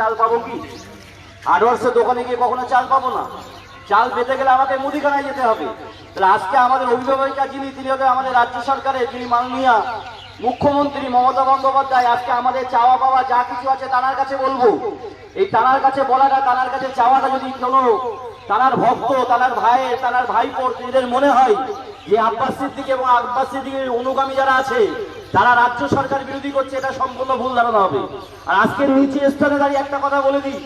চাল পাবো কি? হার্ডওয়ার্সের দোকানে গিয়ে কখনো চাল পাবো না। চাল পেতে গেলে আমাকে মুদিখানায় যেতে হবে। তাহলে আজকে আমাদের অভিভাবিকা যিনি, তিনি হতে আমাদের রাজ্য সরকারের যিনি মাননীয় মুখ্যমন্ত্রী মমতা বন্দ্যোপাধ্যায়, আজকে আমাদের চাওয়া পাওয়া যা কিছু আছে তানার কাছে বলব। এই তানার কাছে বলাটা তানার কাছে চাওয়াটা যদি কোনো তানার ভক্ত তানার ভাইয়ের তানার ভাইপোর এদের মনে হয় যে আব্বাস সিদ্দিক এবং আব্বাস সিদ্দিকের অনুগামী যারা আছে তারা রাজ্য সরকার বিরোধী করছে, এটা সম্পূর্ণ ভুল ধারণা হবে। আর আজকের নিচে স্থানে দাঁড়িয়ে একটা কথা বলে দিই।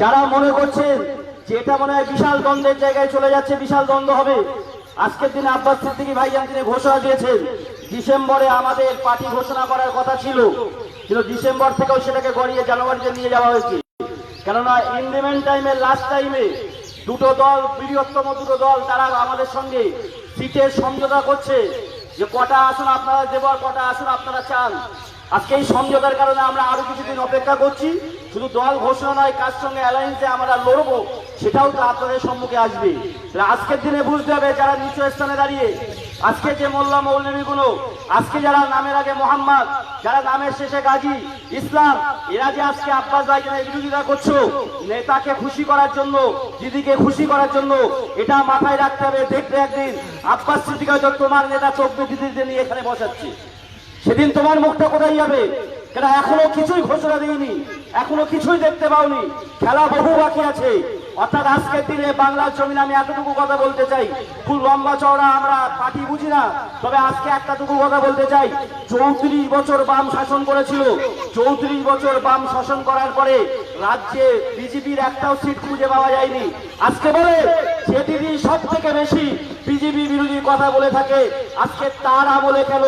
যারা মনে করছেন যে এটা মনে হয় বিশাল দ্বন্দ্বের জায়গায় চলে যাচ্ছে, বিশাল দ্বন্দ্ব হবে। আজকের দিনে আব্বাস সিদ্দিকী ভাইজান তিনি ঘোষণা দিয়েছেন, ডিসেম্বরে আমাদের পার্টি ঘোষণা করার কথা ছিল, কিন্তু ডিসেম্বর থেকেও সেটাকে গড়িয়ে জানুয়ারিতে নিয়ে যাওয়া হয়েছে। কেননা ইন্ডিমেন্ট টাইমে, লাস্ট টাইমে দুটো দল, বৃহত্তম দুটো দল, তারা আমাদের সঙ্গে সিটের সমঝোতা করছে। যে কটা আসন আপনারা দেবার কটা আসন আপনারা চান। আজকে এই সমঝোতার কারণে আমরা আরও কিছুদিন অপেক্ষা করছি। শুধু দল ঘোষণা নয়, কার সঙ্গে অ্যালায়েন্সে আমরা লড়বো, সেটাও তো আপনাদের সম্মুখে আসবে। আজকের দিনে বুঝতে হবে যারা নিচু স্থানে দাঁড়িয়ে, আজকে যে মোল্লা মৌলবীগুলো আজকে যারা নামের আগে মোহাম্মদ, যারা নামের শেষে গাজী, ইসলাম, এরা যে আজকে আব্বাস ভাইজানের বিরোধিতা করছ, নেতাকে খুশি করার জন্য, দিদিকে খুশি করার জন্য, এটা মাথায় রাখতে হবে দেখতে একদিন, আব্বাস সিদ্দিক তোমার নেতা চব্বিশ দিদিদের নিয়ে এখানে বসাচ্ছে। সেদিন তোমার মুখটা কোথায় যাবে? কেন এখনও কিছুই ঘোষণা দিইনি এখনও কিছুই দেখতে পাওনি। খেলা বহু বাকি আছে। অর্থাৎ আজকের দিনে বাংলার জমিনে আমি এতটুকু কথা বলতে চাই। খুব লম্বা চওড়া আমরা পার্টি বুঝি না, তবে আজকে একটাটুকু কথা বলতে চাই। চৌত্রিশ বছর বাম শাসন করেছিল। চৌত্রিশ বছর বাম শাসন করার পরে রাজ্যে বিজেপির একটাও সিট খুঁজে পাওয়া যায়নি। আজকে বলে যে দিদি সব থেকে বেশি বিজেপি বিরোধী কথা বলে থাকে। আজকে তার আমলে কেন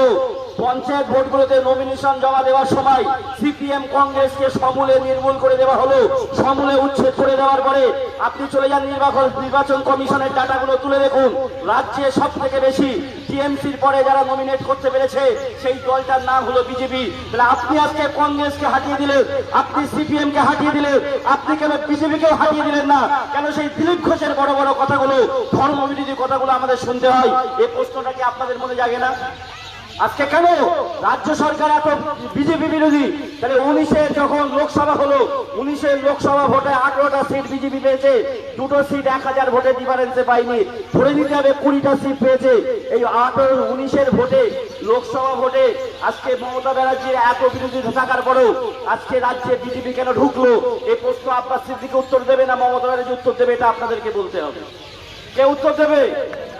পঞ্চায়েত ভোটগুলোতে নমিনেশন জমা দেওয়ার সময় সিপিএম কংগ্রেসকে সমূলে নির্মূল করে দেওয়া হলো। সমূলে উচ্ছেদ করে দেওয়ার পরে আপনি চলে যান নির্বাচন নির্বাচন কমিশনের ডাটাগুলো তুলে দেখুন। রাজ্যে সব থেকে বেশি টিএমসির পরে যারা নমিনেট করতে পেরেছে, সেই দলটার নাম হলো বিজেপি। তাহলে আপনি আজকে কংগ্রেসকে হাটিয়ে দিলেন, আপনি সিপিএম কে হাটিয়ে দিলেন, আপনি কেন বিজেপিকেও হাটিয়ে দিলেন না? কেন সেই দিলীপ ঘোষের বড় বড় কথাগুলো ধর্ম বিরোধী কথাগুলো আমাদের শুনতে হয়? এই প্রশ্নটা কি আপনাদের মনে জাগে না? আজকে কেন রাজ্য সরকার এত বিজেপি বিরোধী? তাহলে উনিশে যখন লোকসভা হলো, উনিশের লোকসভা ভোটে আঠারোটা সিট বিজেপি পেয়েছে, দুটো সিট এক হাজার ভোটে ডিফারেন্সে পাইনি ধরে নিতে হবে কুড়িটা সিট পেয়েছে। এই আঠারো উনিশের ভোটে, লোকসভা ভোটে আজকে মমতা ব্যানার্জির এত বিরোধী থাকার পরেও আজকে রাজ্যে বিজেপি কেন ঢুকলো? এই প্রশ্ন আপনার সিদ্দিকে উত্তর দেবে না, মমতা ব্যানার্জি উত্তর দেবে, এটা আপনাদেরকে বলতে হবে। কে উত্তর দেবে?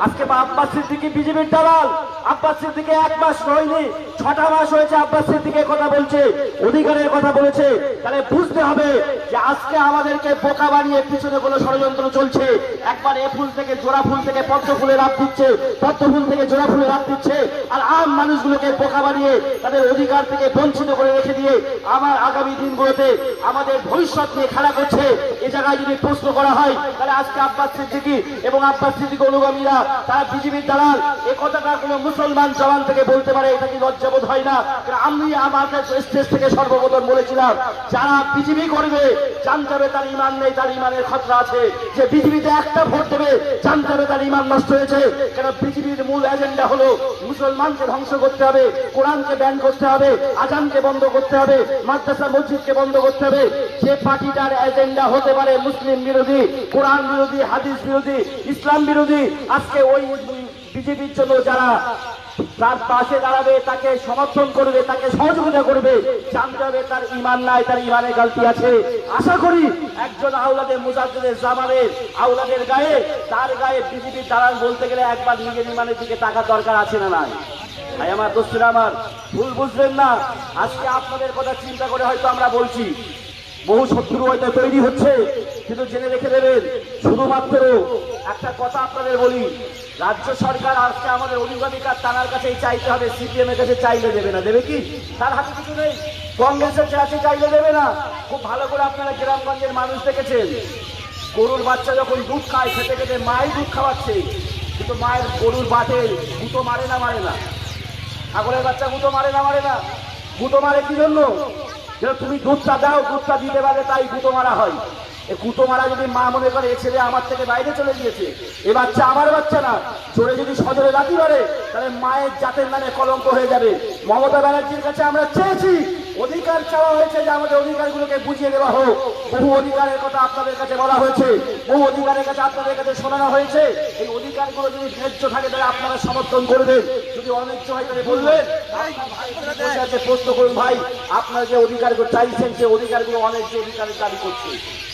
আজকে বা আব্বাস সিদ্দিকি বিজেপির দালাল আব্বাস সিদ্দিকে এক মাস হয়নি, ছটা মাস হয়েছে আব্বাস সিদ্দিকে কথা বলছে, অধিকারের কথা বলেছে। তাহলে বুঝতে হবে যে আজকে আমাদেরকে বোকা বানিয়ে পিছনে কোনো ষড়যন্ত্র চলছে। একবার এ ফুল থেকে জোড়া ফুল থেকে পদ্ম ফুলে রাত দিচ্ছে, পদ্ম ফুল থেকে জোড়া ফুলে রাত দিচ্ছে, আর আম মানুষগুলোকে বোকা বানিয়ে তাদের অধিকার থেকে বঞ্চিত করে রেখে দিয়ে আমার আগামী দিনগুলোতে আমাদের ভবিষ্যৎ নিয়ে খেলা করছে। এ জায়গায় যদি প্রশ্ন করা হয়, তাহলে আজকে আব্বাস সিদ্দিকি এবং আব্বাস সিদ্দিক অনুগামীরা, তারা বিজেপির দালাল। এ কথাটা কোনো মুসলমান জওয়ান থেকে বলতে পারে, এটা কি লজ্জাবোধ হয় না? আমি আমাদের স্টেজ থেকে সর্বপ্রথম বলেছিলাম, যারা বিজেপি করবে জানতে হবে তার ইমান নেই, তার ইমানের খতরা আছে। যে বিজেপিতে একটা ভোট দেবে জানতে হবে তার ইমান নষ্ট হয়েছে। কেন বিজেপির মূল এজেন্ডা হলো মুসলমানকে ধ্বংস করতে হবে, কোরআনকে ব্যান করতে হবে, আজানকে বন্ধ করতে হবে, মাদ্রাসা মসজিদকে বন্ধ করতে হবে। যে পার্টিটার এজেন্ডা হতে পারে মুসলিম বিরোধী, কোরআন বিরোধী, হাদিস বিরোধী, ইসলাম বিরোধী, আজকে ওই বিজেপির জন্য যারা তার পাশে দাঁড়াবে, তাকে সমর্থন করবে, তাকে সহযোগিতা করবে, জানতে হবে তার ইমান নাই, তার ইমানে গালতি আছে। আশা করি একজন আউলাদের মুজাদ্দের জামানের আউলাদের গায়ে, তার গায়ে বিজেপির দালাল বলতে গেলে একবার নিজের ইমানের দিকে টাকা দরকার আছে না নাই? ভাই আমার দোস্তিরা আমার, ভুল বুঝবেন না। আজকে আপনাদের কথা চিন্তা করে হয়তো আমরা বলছি বহু শত্রু হয়তো তৈরি হচ্ছে, কিন্তু জেনে রেখে দেবেন, শুধুমাত্র একটা কথা আপনাদের বলি, রাজ্য সরকার আজকে আমাদের অভিভাবিকার তানার কাছেই চাইতে হবে, সিপিএম এর কাছে চাইলে দেবে না, দেবে কি? তার হাতে কিছু নেই, কংগ্রেসের কাছে চাইলে দেবে না। খুব ভালো করে আপনারা গ্রামগঞ্জের মানুষ দেখেছেন, গরুর বাচ্চা যখন দুধ খায়, খেতে খেতে মাই দুধ খাওয়াচ্ছে, কিন্তু মায়ের গরুর বাটে গুঁতো মারে না মারে না। ছাগলের বাচ্চা গুঁতো মারে না মারে না। গুঁতো মারে কি জন্য? তুমি দুধটা দাও দুধটা দিতে পারে তাই গুঁতো মারা হয়। এ কুতো মারা যদি মা মনে করে, এ ছেলে আমার থেকে বাইরে চলে গিয়েছে, এ বাচ্চা আমার বাচ্চা না, চোরে যদি সজরে রাতি পারে তাহলে মায়ের জাতের নামে কলঙ্ক হয়ে যাবে। মমতা ব্যানার্জির কাছে আমরা চেয়েছি অধিকার চাওয়া হয়েছে যে আমাদের অধিকারগুলোকে বুঝিয়ে দেওয়া হোক। বহু অধিকারের কথা আপনাদের কাছে বলা হয়েছে। বহু অধিকারের কাছে আপনাদের কাছে শোনানো হয়েছে। এই অধিকারগুলো যদি ন্যায্য থাকে, তাহলে আপনারা সমর্থন করবেন। যদি অন্যায্য হয়, তাহলে বলবেন। প্রশ্ন করুন, ভাই, আপনার যে অধিকারগুলো চাইছেন সে অধিকারগুলো অন্যায্য অধিকারের দাবি করছে।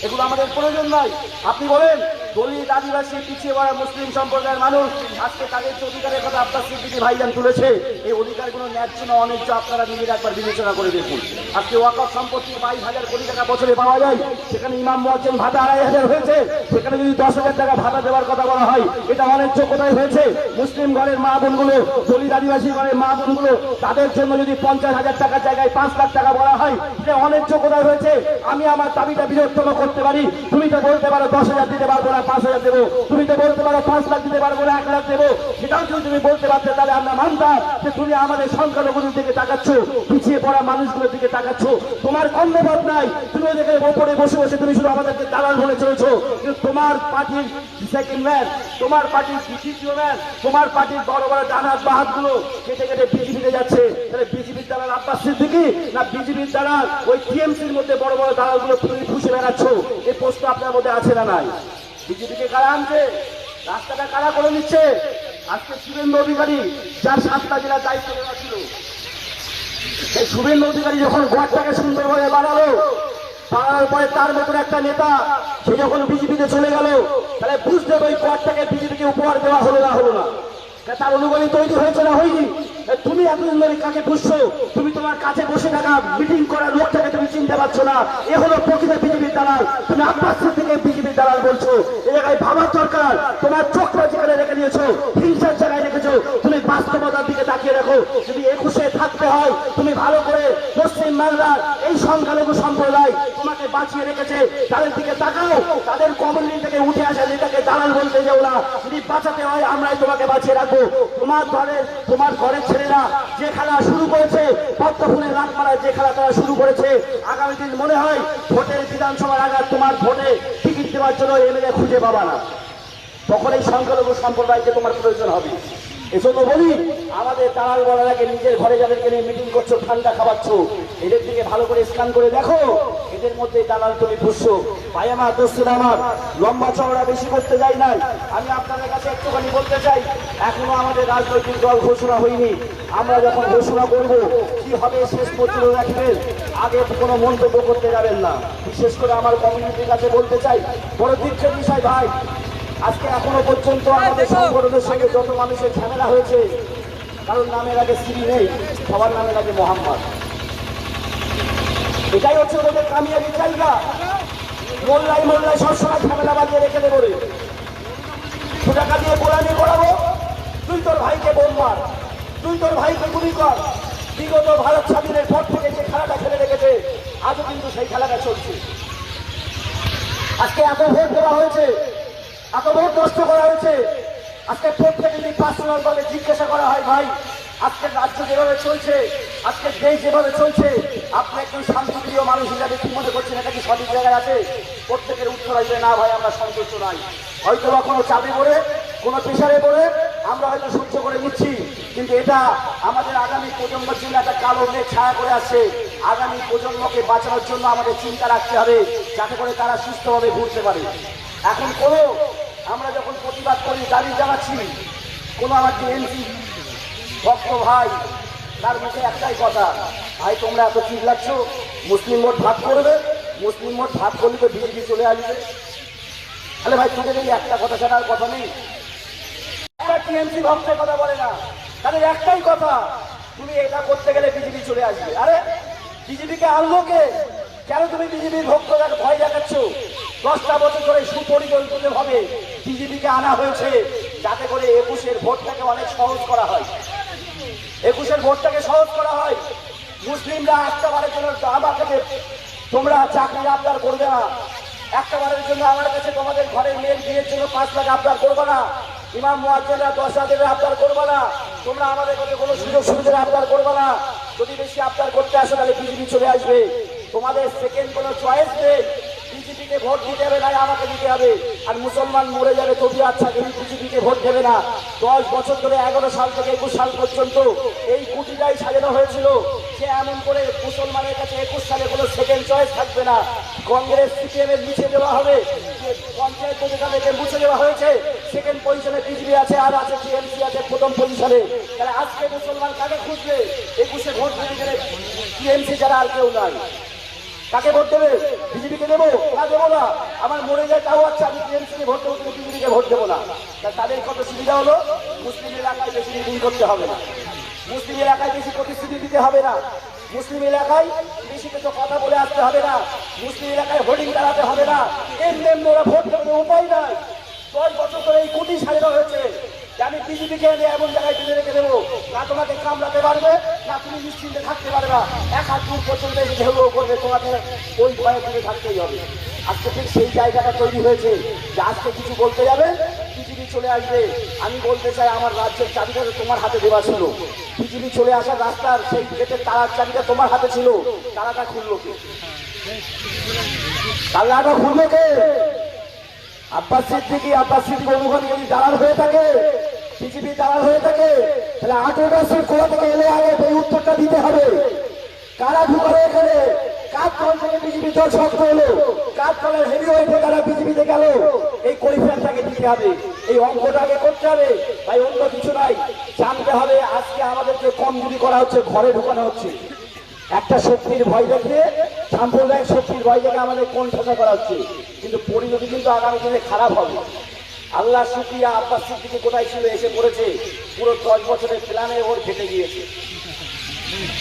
এগুলো আমাদের প্রয়োজন নয়। আপনি বলেন দলিত আদিবাসী, পিছিয়ে পড়া মুসলিম সম্প্রদায়ের মানুষ আজকে তাদের যে অধিকারের কথা আপনার স্বীকৃতি ভাইজান তুলেছে, এই অধিকারগুলো ন্যায্য না অন্যায্য আপনারা নিজের একবার বিবেচনা করে দেখুন। আজকে ওয়াকফ সম্পত্তি বাইশ হাজার কোটি টাকা বছরে পাওয়া যায়, সেখানে ইমাম মুয়াজ্জিন ভাতা আড়াই হাজার হয়েছে, সেখানে যদি দশ হাজার টাকা ভাতা দেওয়ার কথা বলা হয় এটা অন্যায্য কোথায় হয়েছে। মুসলিম ঘরের মা বোনগুলো, দলিত আদিবাসী ঘরের মা বোনগুলো, তাদের জন্য যদি পঞ্চাশ হাজার টাকার জায়গায় পাঁচ লাখ টাকা বলা হয়, এটা অন্যায্য হয়েছে। আমি আমার দাবিটা বৃহত্তম করতে পারি। তুমি তো বলতে পারো দশ হাজার দিতে পারব না, পাঁচ হাজার দেবো। তুমি তো বলতে পারো পাঁচ লাখ দিতে পারব না, এক লাখ দেবো। সেটাও যদি তুমি বলতে পারতে, তাহলে আমরা মানতাম যে তুমি আমাদের সংখ্যালঘুদের দিকে তাকাচ্ছ, পিছিয়ে পড়া মানুষগুলোর দিকে তাকাচ্ছ। তোমার কর্মবোধ নাই। তুমি ওদেরকে ওপরে বসে বসে তুমি শুধু আমাদেরকে দালাল বলে চলেছো। তোমার পার্টির সেকেন্ড ম্যান তোমার পার্টির দ্বিতীয় ম্যান তোমার পার্টির বড় বড় ডানাত বাহাতগুলো কেটে কেটে বিজেপিতে যাচ্ছে। তাহলে বিজেপির দালাল আব্বাস সিদ্দিকি না বিজেপির দালাল ওই টিএমসির মধ্যে বড় বড় দালালগুলো তুমি ফুসে বেড়াচ্ছ? এই প্রশ্ন আপনার মধ্যে আছে না নাই? বিজেপিকে কারা আনছে? রাস্তাটা কারা করে নিচ্ছে? আজকে শুভেন্দু অধিকারী যার সাতটা জেলার দায়িত্ব দেওয়া ছিল। এই শুভেন্দু অধিকারী যখন ঘরটাকে সুন্দরভাবে বানালো পরে তার মতন একটা নেতা, সে যখন বিজেপিতে চলে গেল, তাহলে বুঝতে ওই ঘরটাকে বিজেপিকে উপহার দেওয়া হলো না হলো না। তার অনুগামী তৈরি হয়েছে না হয়নি? তুমি এতদিন ধরে কাকে বুঝছ তুমি তোমার কাছে বসে থাকা মিটিং করা লোকটাকে তুমি চিনতে পারছ না। এ হলো প্রকৃত বিজেপির দালাল। তুমি আব্বাস থেকে বিজেপির দালাল বলছো। এ জায়গায় ভাবার দরকার। তোমার চোখটা যেখানে রেখে নিয়েছো হিংসার জায়গায় রেখেছো, তুমি বাস্তবতার দিকে তাকিয়ে রাখো যদি একুশে থাকতে হয়, তুমি ভালো করে পশ্চিম এই সংখ্যালঘু সম্প্রদায় তোমাকে বাঁচিয়ে রেখেছে, তাদের দিকে তাকাও, তাদের কমিউনিটি থেকে উঠে আসা নেতাকে দালাল বলতে যাও না। যদি বাঁচাতে হয়, আমরাই তোমাকে বাঁচিয়ে রাখব। তোমার ঘরের তোমার ঘরের ছেলেরা যে খেলা শুরু করেছে, পদ্মফুলের রাতমালায় যে খেলা তারা শুরু করেছে, আগামী দিন মনে হয় ভোটের বিধানসভার আঘাত তোমার ভোটে টিকিট দেওয়ার জন্য এমএলএ খুঁজে পাবা না। তখন এই সংখ্যালঘু সম্প্রদায়কে তোমার প্রয়োজন হবে। এজন্য বলি, আমাদের দালাল বলার আগে নিজের ঘরে যাদেরকে নিয়ে মিটিং করছ, ঠান্ডা খাওয়াচ্ছ, এদের দিকে ভালো করে স্ক্যান করে দেখো, এদের মধ্যে দালাল তুমি বুঝছ ভাই আমার দোস্তুর আমার, লম্বা চওড়া বেশি করতে যাই নাই। আমি আপনাদের কাছে একটুখানি বলতে চাই, এখনও আমাদের রাজনৈতিক দল ঘোষণা হয়নি। আমরা যখন ঘোষণা করব, কি হবে শেষ পর্যন্ত রাখবেন আগে কোনো মন্তব্য করতে যাবেন না। বিশেষ করে আমার কমিউনিটির কাছে বলতে চাই বড় দীক্ষের বিষয় ভাই আজকে এখনও পর্যন্ত আমাদের সংগঠনের সঙ্গে যত মানুষের ঝামেলা হয়েছে কারণ নামের আগে শ্রী নেই সবার নামের আগে মোহাম্মদ। এটাই হচ্ছে ওদের কামিয়াবি জায়গা। মোল্লাই মোল্লাই সবসময় ঝামেলা বাজিয়ে রেখে দেবো রে। দু টাকা দিয়ে গোলামি করাবো তুই তোর ভাইকে বোম মার। তুই তোর ভাইকে গুলি কর। বিগত ভারত স্বাধীনের পর থেকে যে খেলাটা খেলে রেখেছে আজও কিন্তু সেই খেলাটা চলছে। আজকে এত ভোট দেওয়া হয়েছে এত ভোট নষ্ট করা হয়েছে। আজকে প্রত্যেকে যদি পার্সোনাল দলে জিজ্ঞাসা করা হয়, ভাই, আজকের রাজ্য যেভাবে চলছে, আজকের দেশ যেভাবে চলছে, আপনি একজন শান্তিপ্রিয় মানুষ হিসাবে কি মনে করছেন এটা কি সঠিক জায়গায় আছে? প্রত্যেকের উত্তর আসবে, না ভাই, আমরা সন্তুষ্ট নাই। হয়তো বা কোনো চাপে পড়ে, কোনো প্রেশারে পড়ে, আমরা হয়তো সহ্য করে নিচ্ছি, কিন্তু এটা আমাদের আগামী প্রজন্মের জন্য একটা কালো মেঘ ছায়া করে আসছে। আগামী প্রজন্মকে বাঁচানোর জন্য আমাদের চিন্তা রাখতে হবে, যাতে করে তারা সুস্থভাবে ঘুরতে পারে। এখন কোনো আমরা যখন প্রতিবাদ করি দাবি জানাচ্ছি, কোনো আমার টিএমসি ভক্ত ভাই, তার মুখে একটাই কথা, ভাই, তোমরা এত চিল্লাচ্ছ, মুসলিম ভোট ভাগ করবে, মুসলিম ভোট ভাগ করলে তো বিজেপি চলে আসবে। তাহলে ভাই তোদের এই একটা কথা ছাড়া আর কথা নেই। একটা টিএমসি ভক্তের কথা বলে না? তাদের একটাই কথা, তুমি এটা করতে গেলে বিজেপি চলে আসবে। আরে, বিজেপিকে আনলো কে? কেন তুমি বিজেপির ভক্ত ভয় দেখাচ্ছ? দশটা বছর ধরে সুপরিকল্পিত ভাবে বিজেপিকে আনা হয়েছে, যাতে করে একুশের ভোটটাকে অনেক সহজ করা হয়। একুশের ভোটটাকে সহজ করা হয়। মুসলিমরা একটা বারের জন্য আমার কাছে তোমরা চাকরির আবদার করবে না। একটা বারের জন্য আমার কাছে তোমাদের ঘরের মেয়ের বিয়ের জন্য পাঁচ লাখ আবদার করবে না। ইমাম মুয়াজ্জেনরা দশ হাজারের আবদার করবে না। তোমরা আমাদের কাছে কোনো সুযোগ সুবিধার আবদার করবে না। যদি বেশি আবদার করতে আসো, তাহলে বিজেপি চলে আসবে। তোমাদের সেকেন্ড কোনো চয়েস নেই। বিজেপি বিজেপিকে ভোট দিতে হবে না, আমাকে দিতে হবে। আর মুসলমান মরে যাবে, তবু আচ্ছা কিন্তু বিজেপিকে ভোট দেবে না। দশ বছর ধরে এগারো সাল থেকে একুশ সাল পর্যন্ত এই কুটিটাই সাজানো হয়েছিল। সে এমন করে মুসলমানের কাছে একুশ সালে কোনো সেকেন্ড চয়েস থাকবে না। কংগ্রেস সিপিএম এর মুছে দেওয়া হবে। পঞ্চায়েত থেকে মুছে দেওয়া হয়েছে সেকেন্ড পজিশনে বিজেপি আছে, আর আছে টিএমসি আছে প্রথম পজিশনে তাহলে আজকে মুসলমান কাকে খুঁজবে? একুশে ভোট দিতে গেলে টিএমসি ছাড়া আর কেউ নাই। কাকে ভোট দেবে? বিজেপিকে দেবো? না দেবো না। আমার মরে যায় তাও আচ্ছা আমি টিএমসিকে ভোট দেবো, কিন্তু বিজেপিকে ভোট দেবো না। তাদের কত সুবিধা হলো? মুসলিম এলাকায় বেশি মিটিং করতে হবে না। মুসলিম এলাকায় বেশি প্রতিশ্রুতি দিতে হবে না। মুসলিম এলাকায় বেশি কিছু কথা বলে আসতে হবে না। মুসলিম এলাকায় হোর্ডিং দাঁড়াতে হবে না। এমনি এমনি ওরা ভোট দেবে উপায় নাই। দশ বছর ধরে এই কোটি সাজানো হয়েছে। আমি বিজেপিকে এনে এমন জায়গায় তুলে রেখে দেবো, না তোমাকে কামড়াতে পারবে, না তুমি নিশ্চিন্তে থাকতে পারবে না। এক হাত দূর পর্যন্ত ঢেউ করবে, তোমাকে ওই ভয়ে দূরে থাকতেই হবে। আজকে ঠিক সেই জায়গাটা তৈরি হয়েছে যে আজকে কিছু বলতে যাবে, বিজেপি চলে আসবে। আমি বলতে চাই, আমার রাজ্যের চাবিটা তোমার হাতে দেওয়া ছিল। বিজেপি চলে আসার রাস্তার সেই গেটের তারার চাবিটা তোমার হাতে ছিল। তারাটা খুললো কে? তালাটা খুলবে কে? আব্বাস সিদ্দিকি, আব্বাস সিদ্দিক অনুগামী যদি দালাল হয়ে থাকে বিজেপি দালাল হয়ে থাকে, তাহলে আঠেরোটা সিট কোথা থেকে এলে আগে এই উত্তরটা দিতে হবে? কারা ঢুকাবে এখানে থেকে বিজেপিতে এই এই হবে। আজকে আমাদেরকে করা হচ্ছে, ঘরে ঢুকানো হচ্ছে। একটা শক্তির ভয় দেখে সাম্প্রদায়িক শক্তির ভয় দেখে আমাদের কোন করা হচ্ছে। কিন্তু পরিণতি কিন্তু আগামী দিনে খারাপ হবে। আল্লাহ শুক্রিয়া আব্বাস সিদ্দিকি কোথায় ছিল? এসে পড়েছে। পুরো দশ বছরের প্ল্যানে ওর কেটে গিয়েছে।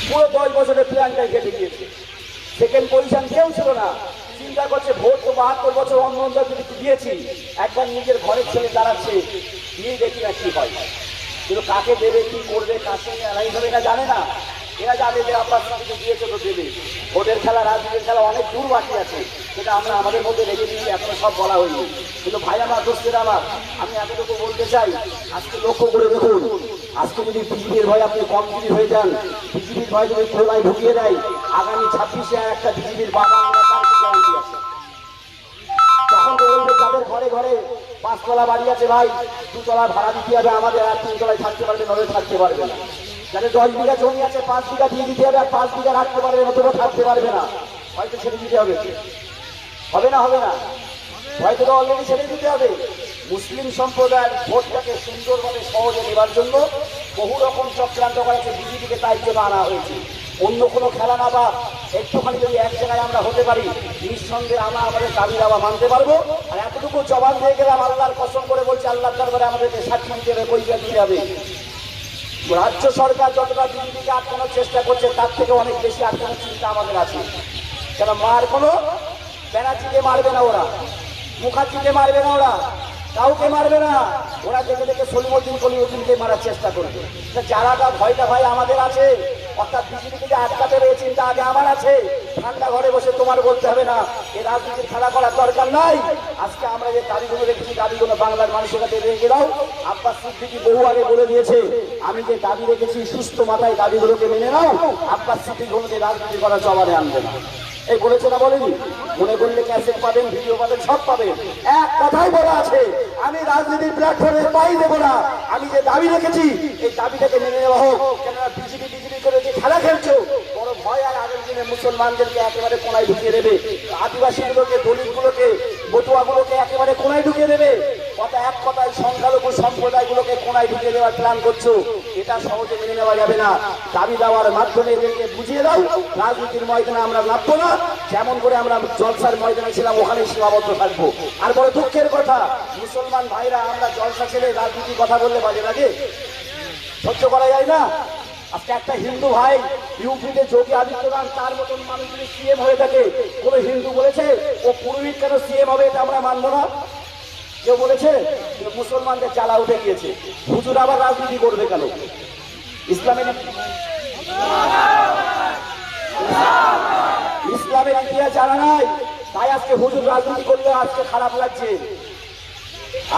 পুরো দশ বছরের প্ল্যানটাই কেটে গিয়েছে। সেকেন্ড পজিশন কেউ ছিল না। চিন্তা করছে, ভোট তো বাহাত্তর বছর অন্য অন্য দিয়েছি। একবার নিজের ঘরের ছেলে দাঁড়াচ্ছে। নিয়ে দেখি না কি হয়। কিন্তু কাকে দেবে, কি করবে কার সঙ্গে হবে না জানে না। এরা জানে যে আপনার সঙ্গে দিয়েছে তো দেবে। ভোটের খেলা, রাজনীতির খেলা অনেক দূর বাকি আছে। সেটা আমরা আমাদের মধ্যে রেখে দিচ্ছি এখনও সব বলা হয়নি। কিন্তু ভাই আমার দোষের আমার, আমি এতটুকু বলতে চাই, আজকে লক্ষ্য করে দেখুন। আজকে যদি বিজেপির ভয় আপনি কমজোরি হয়ে যান, বিজেপির ভয় যদি খোলায় ঢুকিয়ে দেয়, আগামী ছাব্বিশে একটা বিজেপির বাবা গ্যারান্টি তখন তো বলবে ঘরে ঘরে পাঁচতলা বাড়ি আছে ভাই, দুতলা ভাড়া দিতে হবে আমাদের, আর তিনতলায় থাকতে পারবে নলে থাকতে পারবে না। যাদের দশ বিঘা জমি আছে, পাঁচ বিঘা দিয়ে দিতে হবে, আর পাঁচ বিঘা রাখতে পারবে নতুবা থাকতে পারবে না। হয়তো ছেড়ে দিতে হবে। হবে না হবে না? হয়তো তো অলরেডি ছেড়ে দিতে হবে। মুসলিম সম্প্রদায়ের ভোটটাকে সুন্দরভাবে সহজে নেবার জন্য বহু রকম চক্রান্ত করেছে, বিজেপিকে তাই জন্য আনা হয়েছে। অন্য কোনো খেলা না বা একটুখানি যদি এক জায়গায় আমরা হতে পারি, নিঃসন্দেহে আমরা আমাদের দাবি দাবা মানতে পারব। আর এতটুকু জবান দিয়ে গেলাম, আল্লাহর কসম করে বলছি, আল্লাহর দরবারে আমাদেরকে সাক্ষী দিতে হবে পরিচয় দিতে হবে। রাজ্য সরকার যতটা বিজেপিকে আটকানোর চেষ্টা করছে, তার থেকে অনেক বেশি আটকানোর চিন্তা আমাদের আছে। কেন মার কোনো? ব্যানার্জিকে মারবে না ওরা। মুখার্জিকে মারবে না ওরা। কাউকে মারবে না। ওরা দেখে দেখে সলিমুদ্দিন কলিমুদ্দিনকে মারার চেষ্টা করবে। তা যারা তা ভয়টা ভাই আমাদের আছে, অর্থাৎ বিজেপিকে যে আটকাতে এই চিন্তা আগে আমার আছে। ঠান্ডা ঘরে বসে তোমার বলতে হবে না। এই রাজনীতির খেলা করার দরকার নাই। আজকে আমরা যে দাবিগুলো রেখেছি, দাবিগুলো বাংলার মানুষের কাছে রেখে দাও। আব্বাস সিদ্দিকি বহু আগে বলে দিয়েছে, আমি যে দাবি রেখেছি, সুস্থ মাথায় দাবিগুলোকে মেনে নাও। আব্বাস সিদ্দিক কোনোদিন রাজনীতি করার জবানে আনবে না। এই বলেছে না বলেনি? মনে করলে ক্যাসেট পাবেন, ভিডিও পাবেন, সব পাবেন। এক কথাই বলা আছে আমি রাজনীতির প্ল্যাটফর্মে পাই দেবো না। আমি যে দাবি রেখেছি, এই দাবিটাকে মেনে নেওয়া হোক। কেননা বিজেপি বিজেপি করে যে খেলা খেলছো, বড় ভয় আর আগের দিনে মুসলমানদেরকে একেবারে কোনায় ঢুকিয়ে দেবে। আদিবাসীগুলোকে, দলিতগুলোকে, বটুয়াগুলোকে একেবারে কোনায় ঢুকিয়ে দেবে। কথা এক কথায় সংখ্যালঘু সম্প্রদায়গুলোকে কোনায় ঢুকিয়ে দেওয়ার প্ল্যান করছ। এটা সহজে মেনে নেওয়া যাবে না। দাবি দেওয়ার মাধ্যমে এদেরকে বুঝিয়ে দাও। রাজনীতির ময়দানে আমরা নামবো না। যেমন করে আমরা জলসার ময়দানে ছিলাম ওখানে সীমাবদ্ধ থাকব। আর বড় দুঃখের কথা, মুসলমান ভাইরা, আমরা জলসা ছেড়ে রাজনীতির কথা বললে বাজে লাগে। সহ্য করা যায় না। আজকে একটা হিন্দু ভাই ইউপিতে যোগী আদিত্যনাথ, তার মতন মানুষ যদি সিএম হয়ে থাকে, কোনো হিন্দু বলেছে, ও পুরোহিত কেন সিএম হবে এটা আমরা মানবো না? কেউ বলেছে মুসলমানদের জ্বালা উঠে গিয়েছে। হুজুর আবার রাজনীতি করবে কেন? ইসলামের ইসলামের ইতিহাস জানা নাই। তাই আজকে হুজুর রাজনীতি করলে আজকে খারাপ লাগছে।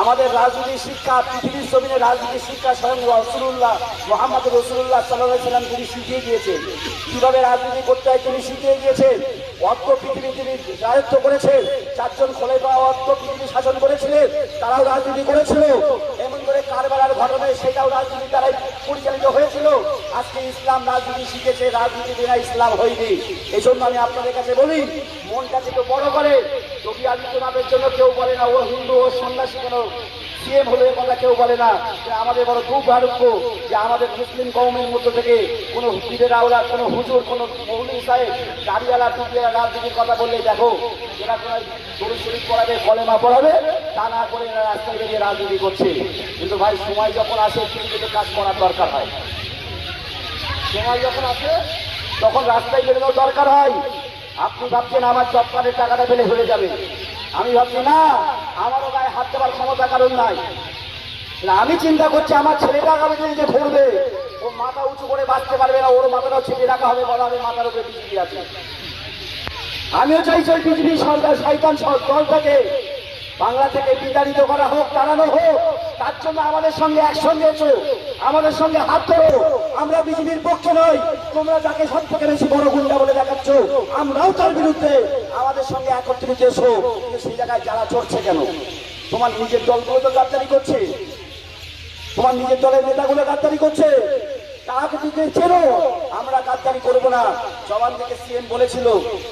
আমাদের রাজনীতি শিক্ষা, পৃথিবীর জমিনে রাজনীতি শিক্ষা স্বয়ং রসুল্লাহ মোহাম্মদ রসুল্লাহ সাল্লাহ সাল্লাম তিনি শিখিয়ে গিয়েছেন কীভাবে রাজনীতি করতে হয় তিনি শিখিয়ে গিয়েছেন অর্থ পৃথিবী তিনি রাজত্ব করেছেন। চারজন খোলে পাওয়া অর্থ পৃথিবী শাসন করেছিলেন, তারাও রাজনীতি করেছিল। এমন করে কারবালার ঘটনায় সেটাও রাজনীতি দ্বারাই পরিচালিত হয়েছিল। আজকে ইসলাম রাজনীতি শিখেছে, রাজনীতি বিনা ইসলাম হয়নি। এই জন্য আমি আপনাদের কাছে বলি, মনটাকে তো বড় করে। যোগী আদিত্যনাথের জন্য কেউ বলে না, ও হিন্দু, ও সন্ন্যাসী কেন? সিএম হলে কথা কেউ বলে না আমাদের বড় দুর্ভাগ্য যে আমাদের মুসলিম কৌমের মধ্য থেকে কোনো পীরের আওলা, কোনো হুজুর, কোনো মৌলী সাহেব গাড়িওয়ালা টুপিওয়ালা রাজনীতির কথা বললে, দেখো এরা কোনো গরু শরীফ পড়াবে, কলেমা পড়াবে, তা না করে এরা রাস্তায় বেরিয়ে রাজনীতি করছে। কিন্তু ভাই, সময় যখন আসে কিছু কিছু কাজ করার দরকার হয়। সময় যখন আসে, তখন রাস্তায় বেরোনোর দরকার হয়। আপনি ভাবছেন আমার জব টাকাটা পেলে হয়ে যাবে। আমি ভাবছি, না আমারও গায়ে হাত দেওয়ার ক্ষমতা কারণ নাই। আমি চিন্তা করছি, আমার ছেলেটা আগামী দিন যে ঘুরবে ও মাথা উঁচু করে বাঁচতে পারবে না, ওর মাথাটাও ছেড়ে রাখা হবে বলা হবে মাথার উপরে বিজেপি আছে। আমিও চাইছি ওই বিজেপি সরকার সরকার দলটাকে বাংলা থেকে বিতাড়িত করা হোক তাড়ানো হোক, তার জন্য আমাদের সঙ্গে একসঙ্গে এসো, আমাদের সঙ্গে হাত ধরো। আমরা বিজেপির পক্ষে নই, তোমরা যাকে সব থেকে বেশি বড় গুন্ডা বলে দেখাচ্ছ, আমরাও তার বিরুদ্ধে আমাদের সঙ্গে একত্রিত এসো। সেই জায়গায় যারা চড়ছে কেন? তোমার নিজের দলগুলো তো গাদ্দারি করছে। তোমার নিজের দলের নেতাগুলো গাদ্দারি করছে। তাকে দিতে চেনো আমরা গাদ্দারি করব না। জবান থেকে সিএম বলেছিল,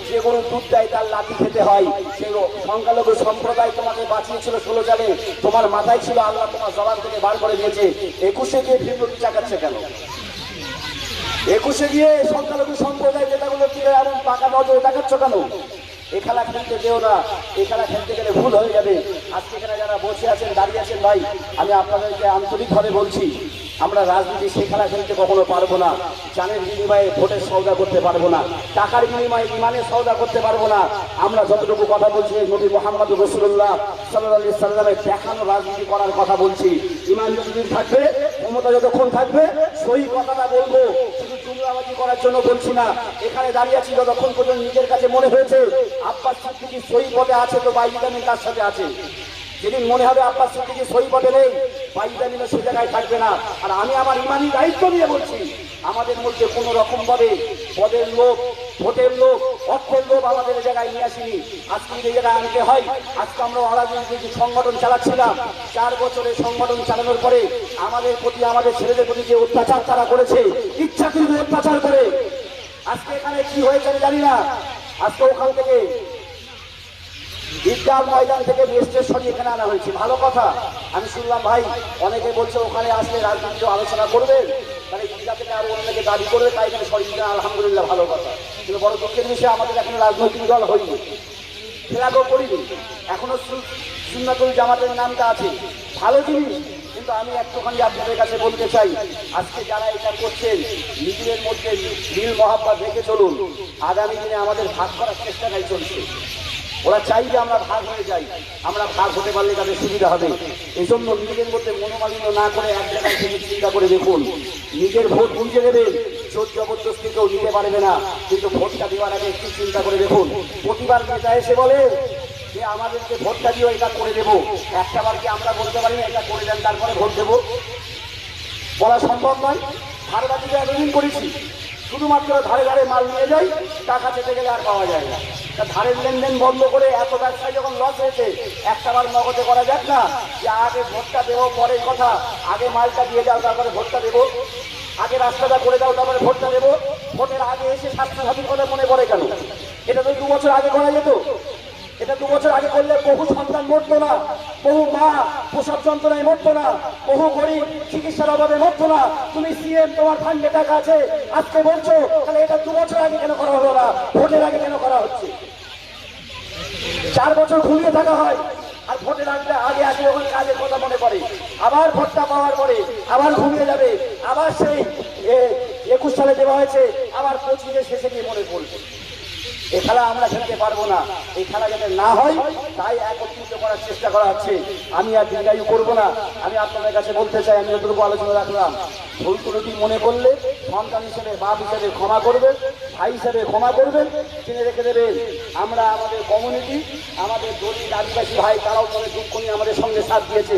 যে গরু দুধ দেয় তার লাঠি খেতে হয়। সেই সংখ্যালঘু সম্প্রদায় তোমাকে বাঁচিয়েছিল ষোলো জানে তোমার মাথায় ছিল আল্লাহ তোমার জবান বার করে দিয়েছে। একুশে গিয়ে বিপ্লবী চাকাচ্ছে কেন? একুশে গিয়ে সংখ্যালঘু সম্প্রদায় যেটাগুলো দিয়ে এমন পাকা নজর দেখাচ্ছ কেন? এ খেলা খেলতে যেও না। এ খেলা খেলতে গেলে ভুল হয়ে যাবে। আজকে এখানে যারা বসে আছেন, দাঁড়িয়ে আছেন ভাই, আমি আপনাদেরকে আন্তরিকভাবে বলছি আমরা রাজনীতি সেই খেলা খেলতে কখনো পারব না। জানের বিনিময়ে ভোটের সৌদা করতে পারব না। টাকার বিনিময়ে ইমানের সৌদা করতে পারব না। আমরা যতটুকু কথা বলছি নবী মোহাম্মদ রসুল্লাহ সাল্লাহ সাল্লামের দেখানো রাজনীতি করার কথা বলছি। ইমান যতদিন থাকবে, ক্ষমতা যতক্ষণ থাকবে, সই কথাটা বলব। করার জন্য বলছি না। এখানে দাঁড়িয়ে আছি যতক্ষণ পর্যন্ত নিজের কাছে মনে হয়েছে, আব্বাস সিদ্দিকি সই পদে আছে তো বাইজিদামিন তার সাথে আছে। যেদিন মনে হবে আব্বাস সিদ্দিকি সই পদে নেই বাইজিদামিনও সে জায়গায় থাকবে না। আর আমি আমার ইমানি দায়িত্ব নিয়ে বলছি, আমাদের মধ্যে কোনো রকম ভাবে পদের লোক ভোটের লোক অর্থের লোক আমাদের জায়গায় নিয়ে আসিনি। আজকে এই জায়গায় আনতে হয়, আজকে আমরা অরাজনৈতিক সংগঠন চালাচ্ছিলাম। চার বছরে সংগঠন চালানোর পরে আমাদের প্রতি, আমাদের ছেলেদের প্রতি যে অত্যাচার তারা করেছে, ইচ্ছাকৃত অত্যাচার করে, আজকে এখানে কি হয়েছে জানি না। আজকে ওখান থেকে ঈদগাহ ময়দান থেকে সরিয়ে এখানে আনা হয়েছে। ভালো কথা। আমি শুনলাম, ভাই, অনেকে বলছে ওখানে আসলে রাজনীতি আলোচনা করবে মানে ঈদগাহ থেকে আরও অনেকে দাবি করবে, তাই এখানে সরিয়ে আলহামদুলিল্লাহ, ভালো কথা। কিন্তু বড় দুঃখের বিষয়, আমাদের এখন রাজনৈতিক দল হয়নি। খেলাকেও করিনি। এখনও সুন্নাতুল জামাতের নামটা আছে। ভালো জিনিস, কিন্তু আমি একটুখানি আপনাদের কাছে বলতে চাই, আজকে যারা এটা করছেন, নিজেদের মধ্যে মিল মহাব্বাত রেখে চলুন। আগামী দিনে আমাদের ভাগ করার চেষ্টাটাই চলছে। ওরা চাই যে আমরা ভাগ হয়ে যাই। আমরা ভাগ হতে পারলে তাদের সুবিধা হবে। এই জন্য নিজেদের মধ্যে মনোমালিন্য না করে এক জায়গায় থেকে চিন্তা করে দেখুন। নিজের ভোট বুঝে দেবেন জোর জবরদস্তি কেউ নিতে পারবে না। কিন্তু ভোটটা দেওয়ার আগে একটু চিন্তা করে দেখুন। প্রতিবার নেতা এসে বলে যে, আমাদেরকে ভোটটা দিও, এটা করে দেবো। একটা বার কি আমরা বলতে পারি এটা করে দেন, তারপরে ভোট দেবো? বলা সম্ভব নয়। ধারে বাকিতে এতদিন করেছি। শুধুমাত্র ধারে ধারে মাল নিয়ে যাই, টাকা পেতে গেলে আর পাওয়া যায় না। তা ধারের লেনদেন বন্ধ করে এত ব্যবসায় যখন লস হয়েছে, একটা বার নগদে করা যাক না, যে আগে ভোটটা দেবো, পরের কথা, আগে মালটা দিয়ে যাও, তারপরে ভোটটা দেবো। আগে রাস্তাটা করে দাও, তারপরে ভোটটা দেবো। ভোটের আগে এসে স্বাস্থ্যসাথীর কথা মনে পড়ে কেন? এটা তো দু বছর আগে করা যেত। এটা দু বছর আগে করলে বহু সন্তান মরতো না, বহু মা প্রসব যন্ত্রণায় মরতো না, বহু গরিব চিকিৎসার অভাবে মরতো না। তুমি সিএম তোমার ফান্ডে টাকা আছে, আজকে বলছো, তাহলে এটা দু বছর আগে কেন করা হলো না? ভোটের আগে কেন করা হচ্ছে? চার বছর ঘুমিয়ে থাকা হয়, আর ভোটের আগে আগে আগে ওখানে কাজের কথা মনে পড়ে। আবার ভোটটা পাওয়ার পরে আবার ঘুমিয়ে যাবে, আবার সেই একুশ সালে দেওয়া হয়েছে, আবার পঁচিশে শেষে গিয়ে মনে পড়বে। এই খেলা আমরা খেলতে পারব না। এই খেলা যাতে না হয়, তাই একত্রিত করার চেষ্টা করা হচ্ছে। আমি আর দীর্ঘায়ু করব না। আমি আপনাদের কাছে বলতে চাই, আমি যতটুকু আলোচনা রাখলাম। ভুল ত্রুটি মনে করলে সন্তান হিসেবে, বাপ হিসেবে ক্ষমা করবেন ভাই হিসেবে ক্ষমা করবেন চিনে রেখে দেবেন আমরা আমাদের কমিউনিটি আমাদের দলিত আদিবাসী ভাই, তারাও মনে দুঃখ নিয়ে আমাদের সঙ্গে সাথ দিয়েছে।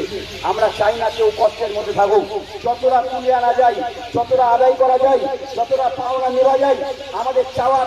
আমরা চাই না কেউ কষ্টের মধ্যে থাকুক। যতটা তুলে আনা যায়, যতটা আদায় করা যায়, যতটা পাওনা নেওয়া যায়, আমাদের চাওয়া